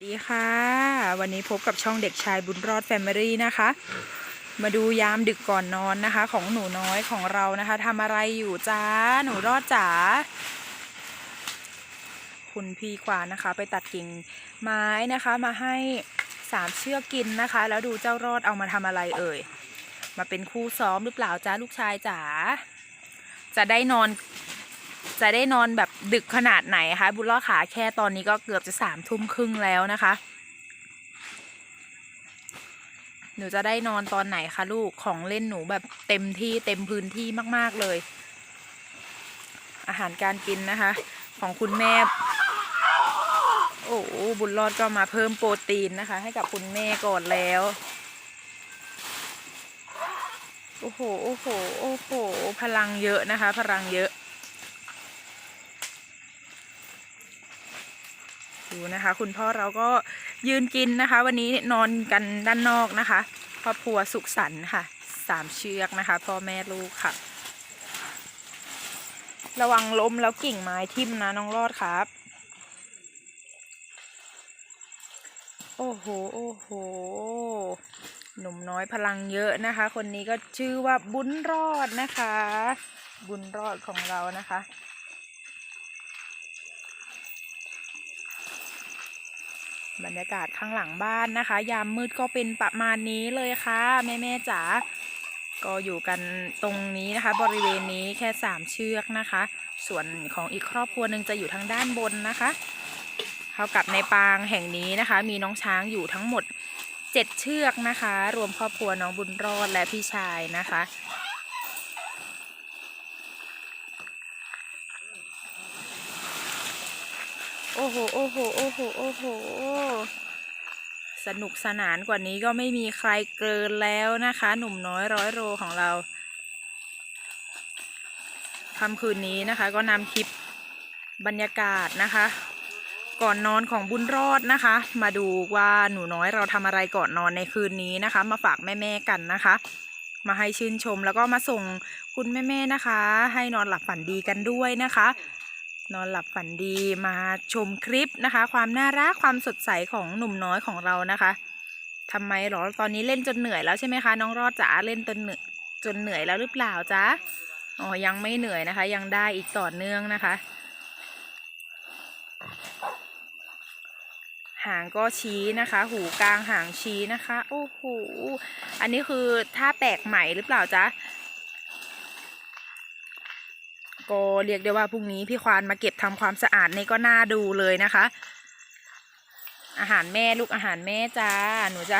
สวัสดีค่ะ วันนี้พบกับช่องเด็กชายบุญรอดแฟมิลี่นะคะ มาดูยามดึกก่อนนอนนะคะ ของหนูน้อยของเรานะคะทำอะไรอยู่จ้าหนูรอดจ๋าคุณพี่ควานนะคะ ไปตัดกิ่งไม้นะคะ มาให้สามเชือกกินนะคะ แล้วดูเจ้ารอดเอามาทำอะไรเอ่ย มาเป็นคู่ซ้อมหรือเปล่าจ้าลูกชายจ๋าจะได้นอน จะได้นอนแบบดึกขนาดไหนคะบุญรอดขาแค่ตอนนี้ก็เกือบจะสามทุ่มครึ่งแล้วนะคะ หนูจะได้นอนตอนไหนคะลูกของเล่นหนูแบบเต็มที่เต็มพื้นที่มากๆเลย อาหารการกินนะคะ ของคุณแม่ โอ้โหบุญรอดก็มาเพิ่มโปรตีนนะคะ ให้กับคุณแม่ก่อนแล้วโอ้โห โอ้โห โอ้โห พลังเยอะนะคะ พลังเยอะ นะคะ คุณพ่อเราก็ยืนกินนะคะ วันนี้นอนกันด้านนอกนะคะครอบครัวสุขสันต์ค่ะสามเชือกนะคะ พ่อแม่ลูกค่ะ ระวังล้มแล้วกิ่งไม้ทิ่มนะน้องรอดครับ โอ้โหโอ้โหหนุ่มน้อยพลังเยอะนะคะ คนนี้ก็ชื่อว่าบุญรอดนะคะ บุญรอดของเรานะคะ บรรยากาศข้างหลังบ้านนะคะ ยามมืดก็เป็นประมาณนี้เลยค่ะแม่แม่ๆจ๋าก็อยู่กันตรงนี้นะคะ บริเวณนี้แค่สามเชือกนะคะ ส่วนของอีกครอบครัวหนึ่งจะอยู่ทางด้านบนนะคะเท่ากับในปางแห่งนี้นะคะ มีน้องช้างอยู่ทั้งหมดเจ็ดเชือกนะคะ รวมครอบครัวน้องบุญรอดและพี่ชายนะคะ โอ้โห โอ้โห โอ้โห โอ้โห สนุกสนานกว่านี้ก็ไม่มีใครเกินแล้วนะคะ หนุ่มน้อยร้อยโรของเราค่ำคืนนี้นะคะ ก็นำคลิปบรรยากาศนะคะ ก่อนนอนของบุญรอดนะคะ มาดูว่าหนูน้อยเราทำอะไรก่อนนอนในคืนนี้นะคะ มาฝากแม่ๆกันนะคะ มาให้ชื่นชมแล้วก็มาส่งคุณแม่ๆนะคะ ให้นอนหลับฝันดีกันด้วยนะคะ นอนหลับฝันดีมาชมคลิปนะคะ ความน่ารักความสดใสของหนุ่มน้อยของเรานะคะทำไมหรอตอนนี้เล่นจนเหนื่อยแล้วใช่ไหมคะ น้องรอดจ๋าเล่นจนเหนื่อยจนเหนื่อยแล้วหรือเปล่าจ๊ะอ๋อยังไม่เหนื่อยนะคะ ยังได้อีกต่อเนื่องนะคะ หางก็ชี้นะคะ หูกลางหางชี้นะคะ โอ้โหอันนี้คือท่าแปลกใหม่หรือเปล่าจ๊ะ ก็เรียกได้ว่าพรุ่งนี้พี่ควานมาเก็บทำความสะอาดนี่ก็น่าดูเลยนะคะ อาหารแม่ลูกอาหารแม่จ้าหนูจะ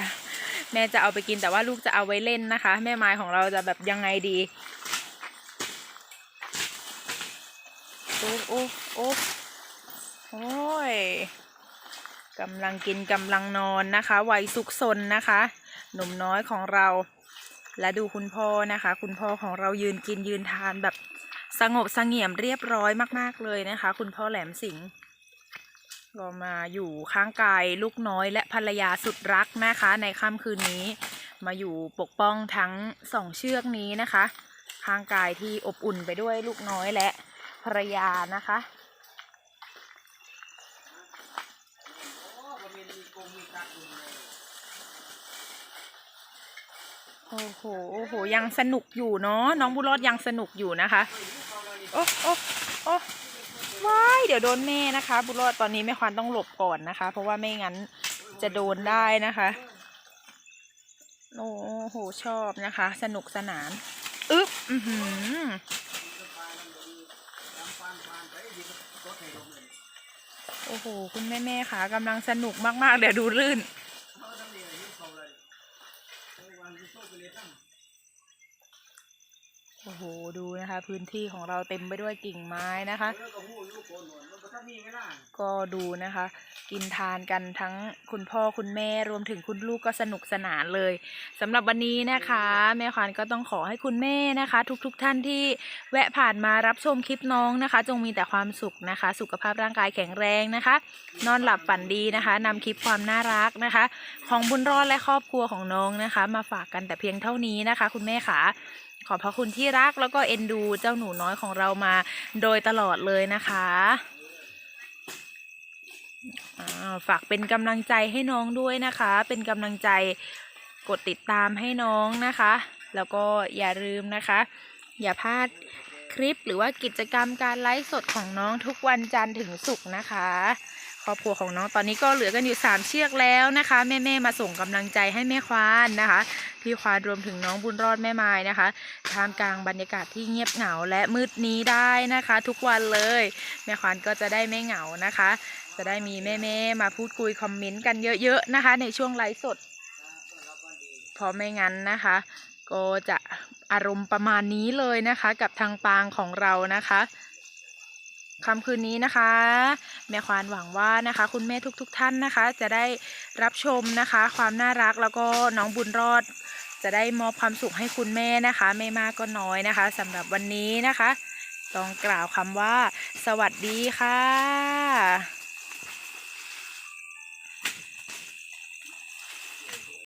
แม่จะเอาไปกินแต่ว่าลูกจะเอาไว้เล่นนะคะ แม่ไม้ของเราจะแบบยังไงดีโอ้โอ้โอ้โอ้ยกำลังกินกำลังนอนนะคะวัยสุขสนนะคะ หนุ่มน้อยของเรา และดูคุณพ่อนะคะ คุณพ่อของเรายืนกินยืนทานแบบ สงบสงี่ยมเรียบร้อยมาก ๆ เลยนะคะ คุณพ่อแหลมสิงห์ก็มาอยู่ข้างกายลูกน้อยและภรรยาสุดรักนะคะ ในค่ำคืนนี้ มาอยู่ปกป้องทั้งสองเชือกนี้นะคะ ข้างกายที่อบอุ่นไปด้วยลูกน้อยและภรรยานะคะโอ้โห โอ้โห ยังสนุกอยู่เนาะ น้องบุรอดยังสนุกอยู่นะคะ โอ้โอ้โอ้ว้ายเดี๋ยวโดนแม่นะคะ บุรอดตอนนี้แม่ควานต้องหลบก่อนนะคะ เพราะว่าไม่งั้นจะโดนได้นะคะโอ้โหชอบนะคะ สนุกสนานอึ๊บอือหือโอ้โห คุณแม่แม่ๆค่ะกำลังสนุกมาก ๆ เดี๋ยวดูลื่น โอ้โหดูนะคะ พื้นที่ของเราเต็มไปด้วยกิ่งไม้นะคะ ก็ดูนะคะ กินทานกันทั้งคุณพ่อคุณแม่รวมถึงคุณลูกก็สนุกสนานเลยสำหรับวันนี้นะคะ แม่ควานก็ต้องขอให้คุณแม่นะคะ ทุกๆทท่านที่แวะผ่านมารับชมคลิปน้องนะคะ จงมีแต่ความสุขนะคะ สุขภาพร่างกายแข็งแรงนะคะ นอนหลับฝันดีนะคะนำคลิปความน่ารักนะคะ ของบุญรอดและครอบครัวของน้องนะคะ มาฝากกันแต่เพียงเท่านี้นะคะ คุณแม่ขา ขอบพระคุณที่รักแล้วก็เอ็นดูเจ้าหนูน้อยของเรามาโดยตลอดเลยนะคะฝากเป็นกำลังใจให้น้องด้วยนะคะ เป็นกำลังใจกดติดตามให้น้องนะคะ แล้วก็อย่าลืมนะคะ อย่าพลาดคลิปหรือว่ากิจกรรมการไลฟ์สดของน้องทุกวันจันทร์ถึงศุกร์นะคะ รอบครัวของน้องตอนนี้ก็เหลือกันอยู่ 3 เชือกแล้วนะคะ แม่ๆมาส่งกำลังใจให้แม่ควานนะคะ พี่ควานรวมถึงน้องบุญรอดแม่ไม้นะคะท่ามกลางบรรยากาศที่เงียบเหงาและมืดนี้ได้นะคะ ทุกวันเลย แม่ควานก็จะได้ไม่เหงานะคะ จะได้มีแม่ๆมาพูดคุยคอมเมนต์กันเยอะๆนะคะ ในช่วงไลฟ์สดเพราะไม่งั้นนะคะ ก็จะอารมณ์ประมาณนี้เลยนะคะ กับทางปางของเรานะคะ ค่ำคืนนี้นะคะ แม่ควานหวังว่านะคะ คุณแม่ทุกๆทท่านนะคะ จะได้รับชมนะคะ ความน่ารักแล้วก็น้องบุญรอด จะได้มอบความสุขให้คุณแม่นะคะ ไม่มากก็น้อยนะคะสำหรับวันนี้นะคะ ต้องกล่าวคำว่า สวัสดีค่ะ